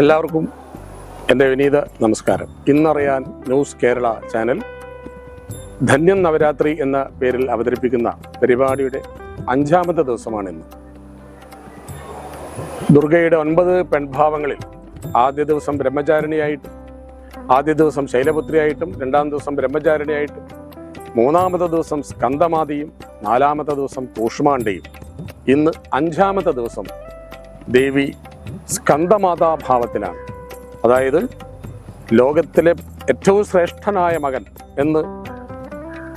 എല്ലാവർക്കും എന്റെ വിനീത നമസ്കാരം. ഇന്നറിയാൻ ന്യൂസ് കേരള ചാനൽ ധന്യം നവരാത്രി എന്ന പേരിൽ അവതരിപ്പിക്കുന്ന പരിപാടിയുടെ അഞ്ചാമത്തെ ദിവസമാണിന്ന്. ദുർഗയുടെ ഒൻപത് പെൺഭാവങ്ങളിൽ ആദ്യ ദിവസം ബ്രഹ്മചാരിണിയായിട്ടും ആദ്യ ദിവസം ശൈലപുത്രിയായിട്ടും രണ്ടാം ദിവസം ബ്രഹ്മചാരിണിയായിട്ടും മൂന്നാമത്തെ ദിവസം സ്കന്ദമാതിയും നാലാമത്തെ ദിവസം കൂഷ്മാണ്ഡയും ഇന്ന് അഞ്ചാമത്തെ ദിവസം ദേവി സ്കന്ദമാതാഭാവത്തിലാണ് അതായത് ലോകത്തിലെ ഏറ്റവും ശ്രേഷ്ഠനായ മകൻ എന്ന്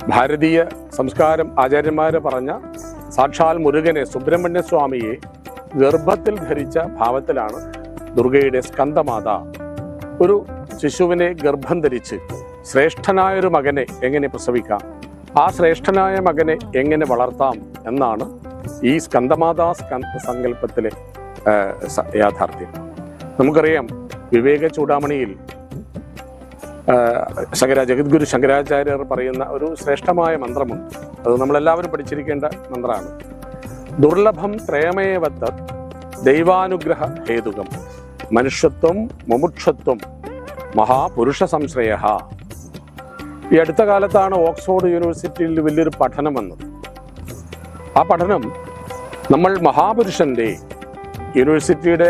ഭാരതീയ സംസ്കാരം ആചാര്യന്മാർ പറഞ്ഞ സാക്ഷാൽ മുരുകനെ സുബ്രഹ്മണ്യ സ്വാമിയെ ഗർഭത്തിൽ ധരിച്ച ഭാവത്തിലാണ് ദുർഗയുടെ സ്കന്ദമാത ഒരു ശിശുവിനെ ഗർഭം ധരിച്ച് ശ്രേഷ്ഠനായൊരു മകനെ എങ്ങനെ പ്രസവിക്കാം? ആ ശ്രേഷ്ഠനായ മകനെ എങ്ങനെ വളർത്താം? എന്നാണ് ഈ സ്കന്ദമാതാ സ്കന്ദ സങ്കല്പത്തിലെ യാഥാർത്ഥ്യം. നമുക്കറിയാം വിവേക ചൂടാമണിയിൽ ശങ്കരാ ജഗദ്ഗുരു ശങ്കരാചാര്യർ പറയുന്ന ഒരു ശ്രേഷ്ഠമായ മന്ത്രമുണ്ട്. അത് നമ്മളെല്ലാവരും പഠിച്ചിരിക്കേണ്ട മന്ത്രമാണ്. ദുർലഭം ത്രയമേവത്ത് ദൈവാനുഗ്രഹ ഹേതുകം. മനുഷ്യത്വം മുമുക്ഷത്വം മഹാപുരുഷ സംശ്രയ ഈ അടുത്ത കാലത്താണ് ഓക്സ്ഫോർഡ് യൂണിവേഴ്സിറ്റിയിൽ വലിയൊരു പഠനം വന്നത്. ആ പഠനം നമ്മൾ മഹാപുരുഷന്റെ യൂണിവേഴ്സിറ്റിയുടെ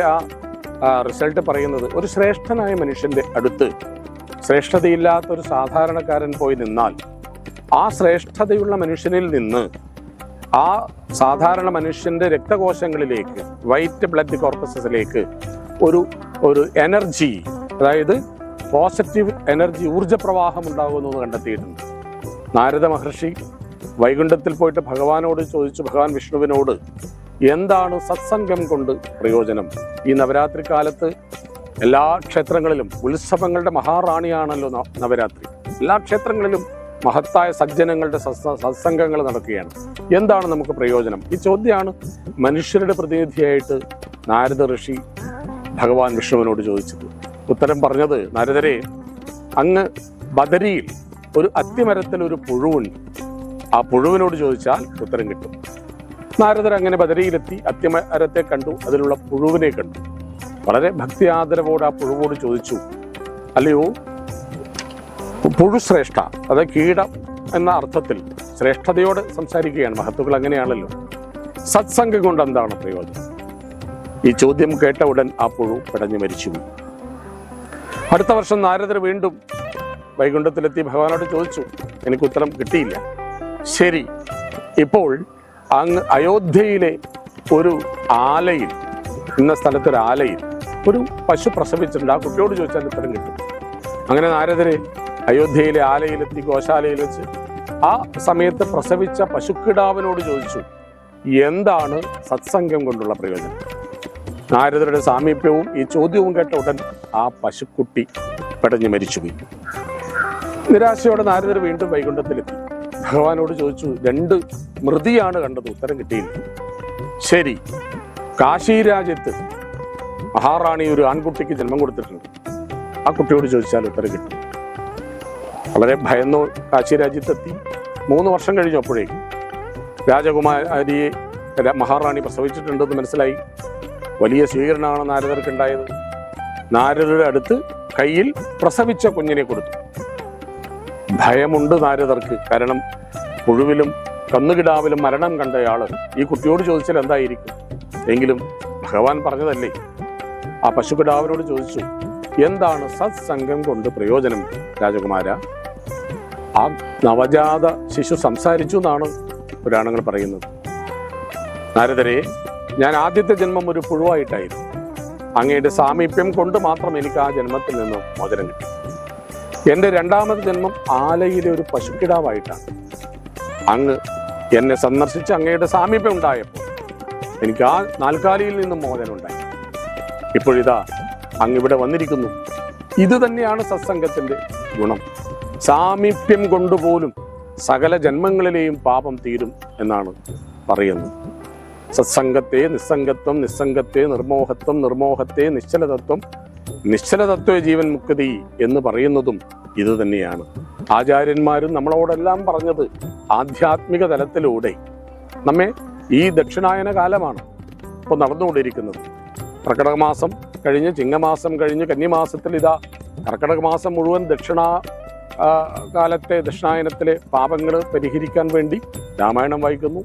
ആ റിസൾട്ട് പറയുന്നത് ഒരു ശ്രേഷ്ഠനായ മനുഷ്യന്റെ അടുത്ത് ശ്രേഷ്ഠതയില്ലാത്ത ഒരു സാധാരണക്കാരൻ പോയി നിന്നാൽ ആ ശ്രേഷ്ഠതയുള്ള മനുഷ്യനിൽ നിന്ന് ആ സാധാരണ മനുഷ്യന്റെ രക്തകോശങ്ങളിലേക്ക് വൈറ്റ് ബ്ലഡ് കോർപ്പസസിലേക്ക് ഒരു ഒരു എനർജി അതായത് പോസിറ്റീവ് എനർജി ഉണ്ടാകുന്നു എന്ന് കണ്ടെത്തിയിട്ടുണ്ട്. നാരദ മഹർഷി വൈകുണ്ഠത്തിൽ പോയിട്ട് ഭഗവാനോട് ചോദിച്ചു ഭഗവാൻ വിഷ്ണുവിനോട് എന്താണ് സത്സംഗം കൊണ്ട് പ്രയോജനം? ഈ നവരാത്രി കാലത്ത് എല്ലാ ക്ഷേത്രങ്ങളിലും ഉത്സവങ്ങളുടെ മഹാറാണിയാണല്ലോ നവരാത്രി. എല്ലാ ക്ഷേത്രങ്ങളിലും മഹത്തായ സജ്ജനങ്ങളുടെ സത്സ- സത്സംഗങ്ങൾ നടക്കുകയാണ്. എന്താണ് നമുക്ക് പ്രയോജനം? ഈ ചോദ്യമാണ് മനുഷ്യരുടെ പ്രതിനിധിയായിട്ട് നാരദ ഋഷി ഭഗവാൻ വിഷ്ണുവിനോട് ചോദിച്ചത്. ഉത്തരം പറഞ്ഞത് നാരദരെ അങ്ങ് ബദരിയിൽ ഒരു അത്തിമരത്തിൽ ഒരു പുഴുവുണ്ട്. ആ പുഴുവിനോട് ചോദിച്ചാൽ ഉത്തരം കിട്ടും. നാരദർ അങ്ങനെ ബദരിയിലെത്തി അത്യമരത്തെ കണ്ടു അതിലുള്ള പുഴുവിനെ കണ്ടു. വളരെ ഭക്തി ആദരവോട് ആ പുഴുവോട് ചോദിച്ചു അല്ലയോ പുഴു ശ്രേഷ്ഠ അത് കീടം എന്ന അർത്ഥത്തിൽ ശ്രേഷ്ഠതയോട് സംസാരിക്കുകയാണ് മഹത്തുക്കൾ അങ്ങനെയാണല്ലോ. സത്സംഗം കൊണ്ട് എന്താണ് പ്രയോജനം? ഈ ചോദ്യം കേട്ട ഉടൻ ആ പുഴു പിടഞ്ഞു മരിച്ചു അടുത്ത വർഷം നാരദർ വീണ്ടും വൈകുണ്ഠത്തിലെത്തി ഭഗവാനോട് ചോദിച്ചു എനിക്ക് ഉത്തരം കിട്ടിയില്ല. ശരി ഇപ്പോൾ അങ്ങ് അയോധ്യയിലെ ഒരു ആലയിൽ ഇന്ന സ്ഥലത്ത് ഒരു ആലയിൽ ഒരു പശു പ്രസവിച്ചിട്ടുണ്ട്. ആ കുട്ടിയോട് ചോദിച്ചാൽ ഉത്തരം കിട്ടും. അങ്ങനെ നാരദര് അയോധ്യയിലെ ആലയിലെത്തി ഗോശാലയിൽ വെച്ച് ആ സമയത്ത് പ്രസവിച്ച പശുക്കിടാവിനോട് ചോദിച്ചു എന്താണ് സത്സംഗം കൊണ്ടുള്ള പ്രയോജനം? നാരദരുടെ സാമീപ്യവും ഈ ചോദ്യവും കേട്ട ഉടൻ ആ പശുക്കുട്ടി പെടഞ്ഞു മരിച്ചുപോയി. നിരാശയോടെ നാരദർ വീണ്ടും വൈകുണ്ഠത്തിലെത്തി. ഭഗവാനോട് ചോദിച്ചു രണ്ട് മൃതിയാണ് കണ്ടത് ഉത്തരം കിട്ടിയില്ല. ശരി കാശി രാജ്യത്ത് മഹാറാണി ഒരു ആൺകുട്ടിക്ക് ജന്മം കൊടുത്തിട്ടുണ്ട്. ആ കുട്ടിയോട് ചോദിച്ചാൽ ഉത്തരം കിട്ടും. വളരെ ഭയന്നു കാശി രാജ്യത്തെത്തി. മൂന്ന് വർഷം കഴിഞ്ഞപ്പോഴേക്കും രാജകുമാരിയെ മഹാറാണി പ്രസവിച്ചിട്ടുണ്ടെന്ന് മനസ്സിലായി. വലിയ സ്വീകരണമാണ് നാരദർക്ക് ഉണ്ടായത് നാരദരുടെ അടുത്ത് കയ്യിൽ പ്രസവിച്ച കുഞ്ഞിനെ കൊടുത്തു. ഭയമുണ്ട് നാരദർക്ക്. കാരണം പുഴുവിലും കന്നുകിടാവിലും മരണം കണ്ടയാൾ ഈ കുട്ടിയോട് ചോദിച്ചാൽ എന്തായിരിക്കും? എങ്കിലും ഭഗവാൻ പറഞ്ഞതല്ലേ. ആ പശുക്കിടാവിനോട് ചോദിച്ചു എന്താണ് സത്സംഗം കൊണ്ട് പ്രയോജനം രാജകുമാര? ആ നവജാത ശിശു സംസാരിച്ചു എന്നാണ് പുരാണങ്ങൾ പറയുന്നത്. നാരദരെ ഞാൻ ആദ്യത്തെ ജന്മം ഒരു പുഴുവായിട്ടായിരുന്നു. അങ്ങയുടെ സാമീപ്യം കൊണ്ട് മാത്രം എനിക്ക് ആ ജന്മത്തിൽ നിന്ന് മോചനം കിട്ടി. എന്റെ രണ്ടാമത് ജന്മം ആലയിലെ ഒരു പശുക്കിടാവായിട്ടാണ്. അങ്ങ് എന്നെ സന്ദർശിച്ച് അങ്ങയുടെ സാമീപ്യം ഉണ്ടായപ്പോൾ എനിക്ക് ആ നാൽക്കാലിയിൽ നിന്നും മോചനം ഉണ്ടായി. ഇപ്പോഴിതാ അങ്ങ് ഇവിടെ വന്നിരിക്കുന്നു. ഇത് തന്നെയാണ് സത്സംഗത്തിന്റെ ഗുണം. സാമീപ്യം കൊണ്ടുപോലും സകല ജന്മങ്ങളിലെയും പാപം തീരും എന്നാണ് പറയുന്നത്. സത്സംഗത്തെ നിസ്സംഗത്വം നിസ്സംഗത്തെ നിർമോഹത്വം നിർമോഹത്തെ നിശ്ചലതത്വം നിശ്ചലതത്വ ജീവൻ മുക്തി എന്ന് പറയുന്നതും ഇത് തന്നെയാണ്. ആചാര്യന്മാരും നമ്മളോടെല്ലാം പറഞ്ഞത് ആധ്യാത്മിക തലത്തിലൂടെ. നമ്മെ ഈ ദക്ഷിണായന കാലമാണ് ഇപ്പോൾ നടന്നുകൊണ്ടിരിക്കുന്നത്. കർക്കിടക മാസം കഴിഞ്ഞ് ചിങ്ങമാസം കഴിഞ്ഞ് കന്നിമാസത്തിൽ ഇതാ കർക്കിടക മാസം മുഴുവൻ ദക്ഷിണ കാലത്തെ ദക്ഷിണായനത്തിലെ പാപങ്ങൾ പരിഹരിക്കാൻ വേണ്ടി രാമായണം വായിക്കുന്നു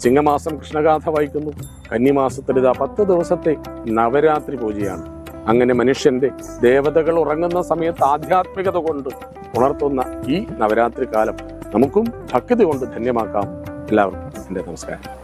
ചിങ്ങമാസം കൃഷ്ണഗാഥ വായിക്കുന്നു കന്നിമാസത്തിൽ ഇതാ പത്ത് ദിവസത്തെ നവരാത്രി പൂജയാണ്. അങ്ങനെ മനുഷ്യന്റെ ദേവതകൾ ഉറങ്ങുന്ന സമയത്ത് ആധ്യാത്മികത കൊണ്ട് ഉണർത്തുന്ന ഈ നവരാത്രി കാലം നമുക്കും ഭക്തി കൊണ്ട് ധന്യമാക്കാം. എല്ലാവർക്കും എന്റെ നമസ്കാരം.